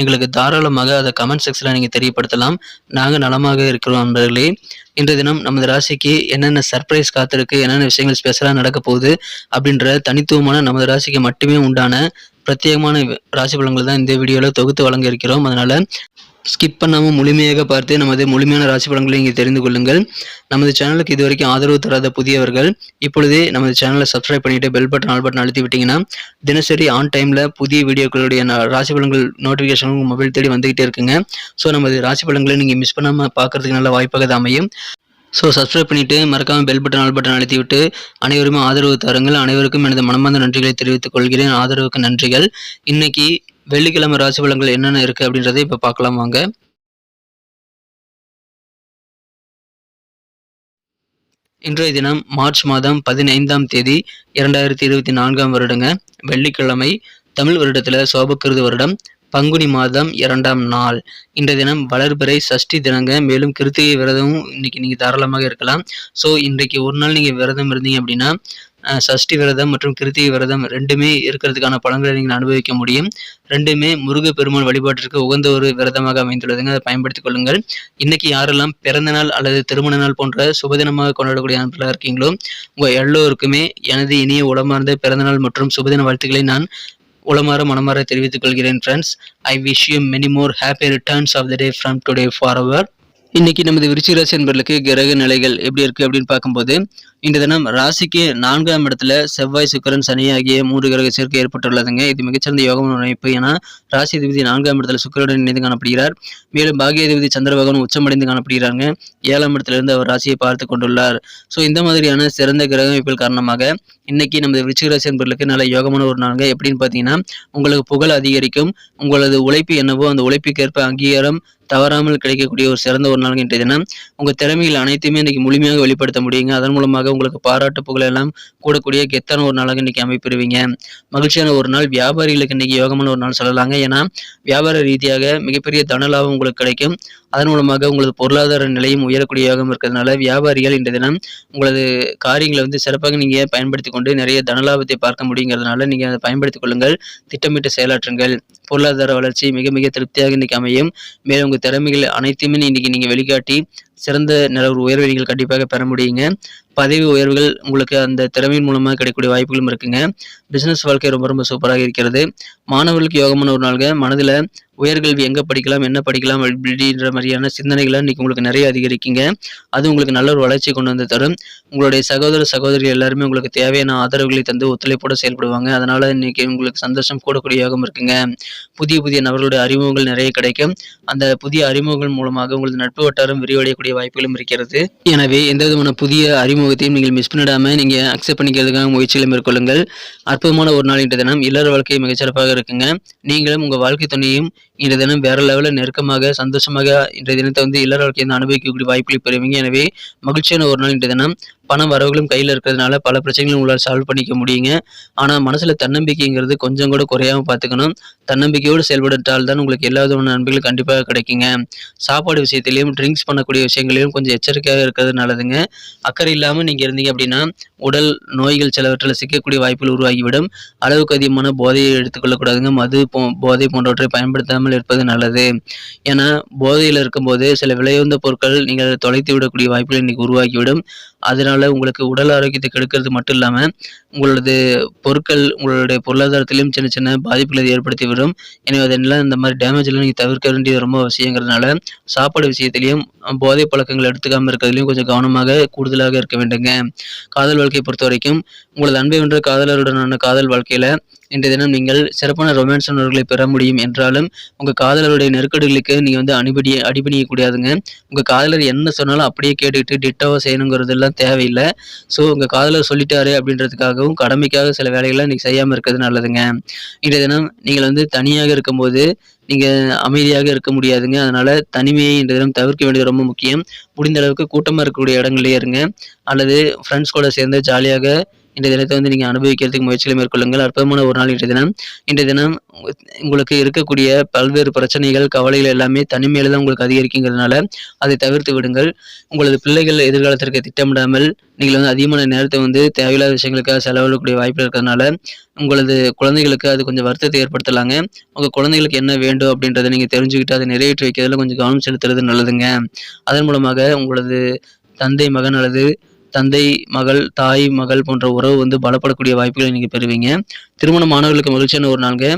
எங்களுக்கு தாராளமாக அதை கமெண்ட் செக்ஷனில் நீங்கள் தெரியப்படுத்தலாம். நாங்கள் நலமாக இருக்கிறோம் நண்பர்களே. இன்றைய தினம் நமது ராசிக்கு என்னென்ன சர்ப்ரைஸ் காத்திருக்கு என்னென்ன விஷயங்கள் ஸ்பெஷலாக நடக்க போகுது அப்படின்ற தனித்துவமான நமது ராசிக்கு மட்டுமே உண்டான பிரத்யேகமான ராசி பலன்கள் தான் இந்த வீடியோவில் தொகுத்து வழங்க இருக்கிறோம். அதனால் ஸ்கிப் பண்ணாமல் முழுமையாக பார்த்து நமது முழுமையான ராசி பலன்களை இங்கே தெரிந்து கொள்ளுங்கள். நமது சேனலுக்கு இது வரைக்கும் ஆதரவு தராத புதியவர்கள் இப்பொழுதே நமது சேனலை சப்ஸ்கிரைப் பண்ணிட்டு பெல் பட்டன் ஆல் பட்டன் அழுத்தி விட்டீங்கன்னா தினசரி ஆன் டைமில் புதிய வீடியோக்களுடைய ராசி பலன்கள் நோட்டிஃபிகேஷன் உங்கள் மொபைல் தேடி வந்துகிட்டே இருக்குங்க. ஸோ நமது ராசி பலன்களை நீங்கள் மிஸ் பண்ணாமல் பார்க்கறதுக்கு நல்ல வாய்ப்பாக தான் அமையும். ஸோ சப்ஸ்கிரைப் பண்ணிவிட்டு மறக்காமல் பெல் பட்டன் ஆல் பட்டன் அழுத்தி விட்டு அனைவருமே ஆதரவு தாருங்கள். அனைவருக்கும் எனது மனமார்ந்த நன்றிகளை தெரிவித்துக் கொள்கிறேன். ஆதரவுக்கு நன்றிகள். இன்னைக்கு வெள்ளிக்கிழமை ராசி பலன்கள் என்னென்ன இருக்குது அப்படின்றத இப்போ பார்க்கலாம் வாங்க. இன்றைய தினம் மார்ச் மாதம் பதினைந்தாம் தேதி இரண்டாயிரத்தி இருபத்தி நான்காம் வருடங்க. வெள்ளிக்கிழமை தமிழ் வருடத்தில் சோபக்கிருது வருடம். பங்குனி மாதம் இரண்டாம் நாள். இன்றைய தினம் வளர்பிறை சஷ்டி தினங்க. மேலும் கிருத்திகை விரதமும் இன்னைக்கு நீங்கள் தாராளமாக இருக்கலாம். ஸோ இன்றைக்கு ஒரு நாள் நீங்கள் விரதம் இருந்தீங்க அப்படின்னா சஷ்டி விரதம் மற்றும் கிருத்திகை விரதம் ரெண்டுமே இருக்கிறதுக்கான பலன்களை நீங்கள் அனுபவிக்க முடியும். ரெண்டுமே முருகப்பெருமான் வழிபாட்டிற்கு உகந்த ஒரு விரதமாக அமைந்துள்ளதுங்க. அதை பயன்படுத்திக் கொள்ளுங்கள். இன்னைக்கு யாரெல்லாம் பிறந்த நாள் அல்லது திருமண நாள் போன்ற சுபதினமாக கொண்டாடக்கூடிய நண்பர்களாக இருக்கீங்களோ உங்கள் எல்லோருக்குமே எனது இனிய உளமார்ந்த பிறந்தநாள் மற்றும் சுபதின வாழ்த்துக்களை நான் உளமாற மனமாற தெரிவித்துக் கொள்கிறேன் friends I wish you many more happy returns of the day from today for our இன்னைக்கு நமது விருச்சிகராசி என்பர்களுக்கு கிரக நிலைகள் எப்படி இருக்கு அப்படின்னு பார்க்கும்போது இந்த தினம் ராசிக்கு நான்காம் இடத்துல செவ்வாய் சுக்கிரன் சனி ஆகிய மூன்று கிரக சேர்க்கை ஏற்பட்டுள்ளதுங்க. இது மிகச்சிறந்த யோகம் அமைப்பு. ஏன்னா ராசி அதிபதி நான்காம் இடத்துல சுக்கரனுடன் இணைந்து காணப்படுகிறார். மேலும் பாகிய அதிபதி சந்திரபகவன் உச்சமடைந்து காணப்படுகிறாங்க ஏழாம் இடத்துல இருந்து அவர் ராசியை பார்த்து கொண்டுள்ளார். ஸோ இந்த மாதிரியான சிறந்த கிரக அமைப்புகள் காரணமாக இன்னைக்கு நமது விருச்சிகராசி என்பர்களுக்கு நல்ல யோகமான ஒரு நாளுங்க. எப்படின்னு பார்த்தீங்கன்னா உங்களுக்கு புகழ் அதிகரிக்கும். உங்களது உழைப்பு என்னவோ அந்த உழைப்புக்கேற்ப அங்கீகாரம் தவறாமல் கிடைக்கக்கூடிய ஒரு சிறந்த ஒரு நாள் இன்றைய தினம். உங்க திறமைகள் அனைத்துமே இன்னைக்கு முழுமையாக வெளிப்படுத்த முடியுங்க. அதன் மூலமாக உங்களுக்கு பாராட்டு புகழ் எல்லாம் கூடக்கூடிய கெத்தான ஒரு நாளாக இன்னைக்கு அமைப்பிடுவீங்க மகிழ்ச்சியான ஒரு நாள் வியாபாரிகளுக்கு இன்னைக்கு யோகமான ஒரு நாள் சொல்லலாங்க. ஏன்னா வியாபார ரீதியாக மிகப்பெரிய தன லாபம் உங்களுக்கு கிடைக்கும். அதன் மூலமாக உங்களது பொருளாதார நிலையும் உயரக்கூடிய யோகம் இருக்கிறதுனால வியாபாரிகள் இன்றைய தினம் உங்களது காரியங்களை வந்து சிறப்பாக நீங்க பயன்படுத்தி கொண்டு நிறைய தனலாபத்தை பார்க்க முடியுங்கிறதுனால நீங்க அதை பயன்படுத்திக் கொள்ளுங்கள். திட்டமிட்டு செயலாற்றுங்கள். பொருளாதார வளர்ச்சி மிக மிக திருப்தியாக இன்னைக்கு அமையும். மேலும் உங்க திறமைகள் அனைத்தையுமே இன்னைக்கு நீங்க வெளிக்காட்டி சிறந்த நில உயர்வெளிகள் உயர்வை நீங்கள் கண்டிப்பாக பெற முடியுங்க. பதவி உயர்வுகள் உங்களுக்கு அந்த திறமையின் மூலமாக கிடைக்கக்கூடிய வாய்ப்புகளும் இருக்குங்க. பிசினஸ் வாழ்க்கை ரொம்ப ரொம்ப சூப்பராக இருக்கிறது. மாணவர்களுக்கு யோகமான ஒரு நாள்கள் மனதில் உயர்கல்வி எங்கே படிக்கலாம் என்ன படிக்கலாம் அப்படின்ற மாதிரியான சிந்தனைகளை இன்னைக்கு உங்களுக்கு நிறைய அதிகரிக்குங்க. அது உங்களுக்கு நல்ல ஒரு வளர்ச்சி கொண்டு வந்து தரும். உங்களுடைய சகோதர சகோதரி எல்லாருமே உங்களுக்கு தேவையான ஆதரவுகளை தந்து ஒத்துழைப்போடு செயல்படுவாங்க. அதனால் இன்னைக்கு உங்களுக்கு சந்தோஷம் கூடக்கூடிய யோகம் இருக்குங்க. புதிய புதிய நபர்களுடைய அறிமுகங்கள் நிறைய கிடைக்கும். அந்த புதிய அறிமுகங்கள் மூலமாக உங்களது நட்பு வட்டாரம் விரிவடையக்கூடிய வாய்ப்புகளும் இருக்கிறது. எனவே எந்த விதமான புதிய அறிமுகத்தையும் நீங்கள் மிஸ் பண்ணிடாம நீங்க அக்செப்ட் பண்ணிக்கிறதுக்காக முயற்சிகளை மேற்கொள்ளுங்கள். அற்புதமான ஒரு நாள் இன்றைய தினம். இல்லற வாழ்க்கை மிகச்சிறப்பாக இருக்குங்க. நீங்களும் உங்கள் வாழ்க்கை துணையும் இன்றைய தினம் வேற லெவலில் நெருக்கமாக சந்தோஷமாக இன்றைய தினத்தை வந்து இல்லற வாழ்க்கையை வந்து அனுபவிக்கக்கூடிய வாய்ப்புகளை பெறுவீங்க. எனவே மகிழ்ச்சியான ஒரு நாள் இன்றைய தினம். பணம் வரவுகளும் கையில் இருக்கிறதுனால பல பிரச்சனைகளும் உங்களால் சால்வ் பண்ணிக்க முடியுங்க. ஆனால் மனசில் தன்னம்பிக்கைங்கிறது கொஞ்சம் கூட குறையாம பார்த்துக்கணும். தன்னம்பிக்கையோடு செயல்பட்டால் தான் உங்களுக்கு எல்லா விதமான நன்மைகளும் கண்டிப்பாக கிடைக்குங்க. சாப்பாடு விஷயத்திலையும் ட்ரிங்க்ஸ் பண்ணக்கூடிய விஷயங்களையும் கொஞ்சம் எச்சரிக்கையாக இருக்கிறது நல்லதுங்க. அக்கறை இல்லாமல் நீங்கள் இருந்தீங்க அப்படின்னா உடல் நோய்கள் சிலவற்றில் சிக்கக்கூடிய வாய்ப்புகள் உருவாகிவிடும். அளவுக்கு அதிகமான போதையை எடுத்துக்கொள்ளக்கூடாதுங்க. மது போ போதை போன்றவற்றை பயன்படுத்தாமல் இருப்பது நல்லது. ஏன்னா போதையில் இருக்கும்போது சில விலையுந்த பொருட்கள் நீங்கள் தொலைத்து விடக்கூடிய வாய்ப்புகள் இன்னைக்கு உருவாகிவிடும். அதனால் உங்களுக்கு உடல் ஆரோக்கியத்தை கெடுக்கிறது மட்டும் இல்லாமல் உங்களது பொருட்கள் உங்களுடைய பொருளாதாரத்திலும் சின்ன சின்ன பாதிப்புகளை ஏற்படுத்திவிடும் ஏற்படுத்தி விடும். எனவே அதெல்லாம் இந்த மாதிரி டேமேஜ்லாம் நீங்கள் தவிர்க்க வேண்டியது ரொம்ப அவசியங்கிறதுனால சாப்பாடு விஷயத்திலையும் போதை பழக்கங்கள் எடுத்துக்காமல் இருக்கிறதுலையும் கொஞ்சம் கவனமாக கூடுதலாக இருக்க வேண்டுங்க. காதல் வாழ்க்கையை பொறுத்த வரைக்கும் உங்களது அன்பை வென்ற காதலருடனான காதல் வாழ்க்கையில் இன்றைய தினம் நீங்கள் சிறப்பான ரொமான்ஸ் உணர்வுகளை பெற முடியும் என்றாலும் உங்கள் காதலருடைய நெருக்கடிகளுக்கு நீங்கள் வந்து அடிபடி அடிபணிய கூடாதுங்க உங்கள் காதலர் என்ன சொன்னாலும் அப்படியே கேட்டுக்கிட்டு டிட்டாவா செய்யணுங்கிறதெல்லாம் தேவையில்லை. ஸோ உங்கள் காதலர் சொல்லிட்டாரு அப்படின்றதுக்காகவும் கடமைக்காக சில வேலைகளை நீங்கள் செய்யாமல் இருக்கிறது நல்லதுங்க. இன்றைய தினம் நீங்கள் வந்து தனியாக இருக்கும்போது நீங்கள் அமைதியாக இருக்க முடியாதுங்க. அதனால் தனிமையை இந்த தினம் தவிர்க்க வேண்டியது ரொம்ப முக்கியம். முடிந்த அளவுக்கு கூட்டமாக இருக்கக்கூடிய இடங்கள்லேயே இருங்க. அல்லது ஃப்ரெண்ட்ஸ் கூட சேர்ந்து ஜாலியாக இன்றைய தினத்தை வந்து நீங்கள் அனுபவிக்கிறதுக்கு முயற்சிகளை மேற்கொள்ளுங்கள். அற்புதமான ஒரு நாள் இன்றைய தினம். இன்றைய தினம் உங்களுக்கு இருக்கக்கூடிய பல்வேறு பிரச்சனைகள் கவலைகள் எல்லாமே தனிமையில தான் உங்களுக்கு அதிகரிக்குங்கிறதுனால அதை தவிர்த்து விடுங்கள். உங்களது பிள்ளைகள் எதிர்காலத்திற்கு திட்டமிடாமல் நீங்கள் வந்து அதிகமான நேரத்தை வந்து தேவையில்லாத விஷயங்களுக்காக செலவிடக்கூடிய வாய்ப்பு இருக்கிறதுனால உங்களது குழந்தைகளுக்கு அது கொஞ்சம் வருத்தத்தை ஏற்படுத்தலாங்க. உங்கள் குழந்தைகளுக்கு என்ன வேண்டும் அப்படின்றத நீங்கள் தெரிஞ்சுக்கிட்டு அதை நிறைவேற்றி வைக்கிறதுல கொஞ்சம் கவனம் செலுத்துறது நல்லதுங்க. அதன் மூலமாக உங்களது தந்தை மகன் அல்லது தந்தை மகள் தாய் மகள் போன்ற உறவு வந்து பலப்படக்கூடிய வாய்ப்புகளை நீங்கள் பெறுவீங்க. திருமணமானவர்களுக்கு மகிழ்ச்சியான ஒரு நாளுங்க.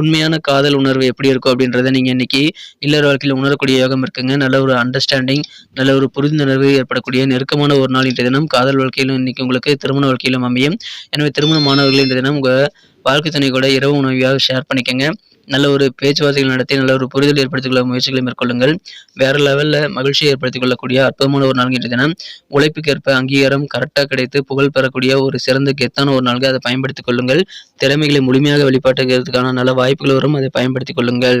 உண்மையான காதல் உணர்வு எப்படி இருக்கும் அப்படின்றத நீங்கள் இன்னைக்கு இல்லற வாழ்க்கையில் உணரக்கூடிய யோகம் இருக்குங்க. நல்ல ஒரு அண்டர்ஸ்டாண்டிங் நல்ல ஒரு புரிந்துணர்வு ஏற்படக்கூடிய நெருக்கமான ஒரு நாள் இன்றைய தினம். காதல் வாழ்க்கையிலும் இன்னைக்கு உங்களுக்கு திருமண வாழ்க்கையிலும் அமையும். எனவே திருமணமானவர்கள் இன்றைய தினம் உங்கள் வாழ்க்கை துணை கூட இரவு உணவியாக ஷேர் பண்ணிக்கோங்க. நல்ல ஒரு பேச்சுவார்த்தைகள் நடத்தி நல்ல ஒரு புரிதல் ஏற்படுத்திக் கொள்ள முயற்சிகளை மேற்கொள்ளுங்கள். வேற லெவலில் மகிழ்ச்சியை ஏற்படுத்திக் கொள்ளக்கூடிய அற்புதமான ஒரு நாள் இன்றைய தினம். உழைப்புக்கேற்ப அங்கீகாரம் கரெக்டாக கிடைத்து புகழ் பெறக்கூடிய ஒரு சிறந்த கெத்தான ஒரு நாள்கள் அதை பயன்படுத்திக் கொள்ளுங்கள். திறமைகளை முழுமையாக வெளிப்பாட்டுக்கிறதுக்கான நல்ல வாய்ப்புகள் வரும். அதை பயன்படுத்திக் கொள்ளுங்கள்.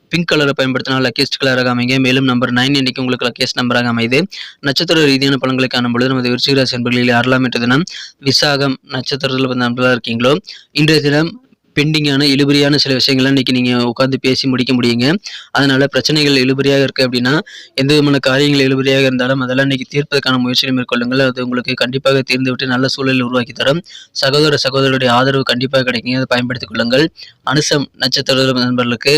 பிங்க் கலரை பயன்படுத்தினா லக்கேஸ்ட் கலராக அமைங்க மேலும் நம்பர் நைன் இன்னைக்கு உங்களுக்கு லக்கேஸ்ட் நம்பராக அமைது நட்சத்திர ரீதியான பலன்களை காணும்பொழுது நமது விருச்சிகராசி என்பர்களில் யாரெல்லாம் தினம் விசாகம் நட்சத்திரத்தில் வந்து இருக்கீங்களோ? இன்றைய தினம் பெண்டிங்கான இழுபறியான சில விஷயங்கள்லாம் இன்றைக்கி நீங்கள் உட்காந்து பேசி முடிக்க முடியுங்க. அதனால் பிரச்சனைகள் இழுபறியாக இருக்குது அப்படின்னா எந்த விதமான காரியங்கள் இழுபறியாக இருந்தாலும் அதெல்லாம் இன்றைக்கி தீர்ப்பதற்கான முயற்சிகளை மேற்கொள்ளுங்கள். அது உங்களுக்கு கண்டிப்பாக தீர்ந்து விட்டு நல்ல சூழலில் உருவாக்கி தரும். சகோதர சகோதரருடைய ஆதரவு கண்டிப்பாக கிடைக்குங்க. அதை பயன்படுத்திக் கொள்ளுங்கள். அனுசம் நட்சத்திர நண்பர்களுக்கு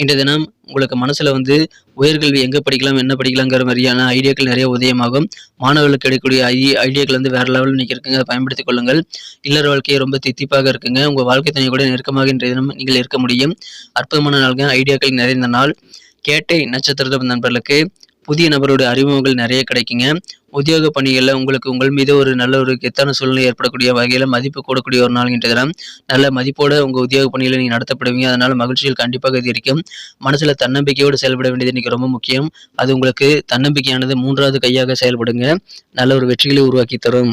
இன்றைய தினம் உங்களுக்கு மனசில் வந்து உயர்கல்வி எங்கே படிக்கலாம் என்ன படிக்கலாங்கிற மாதிரியான ஐடியாக்கள் நிறைய உதயமாகும். மாணவர்களுக்கு கிடைக்கக்கூடிய ஐ ஐடியாக்கள் வந்து வேறு லெவலில் நிற்க இருக்குங்க பயன்படுத்திக் கொள்ளுங்கள். இல்லற வாழ்க்கையை ரொம்ப தித்திப்பாக இருக்குங்க. உங்கள் வாழ்க்கை துணை கூட நெருக்கமாக இன்றைய தினம் நீங்கள் இருக்க முடியும். அற்புதமான நாள்கள் ஐடியாக்கள் நிறைந்த நாள். கேட்டை நட்சத்திரத்தின் நண்பர்களுக்கு புதிய நபருடைய அறிமுகங்கள் நிறைய கிடைக்குங்க. உத்தியோக பணிகளில் உங்களுக்கு உங்கள் மீது ஒரு நல்ல ஒரு கெத்தான சூழ்நிலை ஏற்படக்கூடிய வகையில் மதிப்பு கூடக்கூடிய ஒரு நாள் இன்றைய தினம் நல்ல மதிப்போடு உங்கள் உத்தியோக பணிகளை நீங்கள் நடத்தப்படுவீங்க. அதனால் மகிழ்ச்சியில் கண்டிப்பாக அதிகரிக்கும். மனசில் தன்னம்பிக்கையோடு செயல்பட வேண்டியது இன்றைக்கி ரொம்ப முக்கியம். அது உங்களுக்கு தன்னம்பிக்கையானது மூன்றாவது கையாக செயல்படுங்க. நல்ல ஒரு வெற்றிகளை உருவாக்கி தரும்.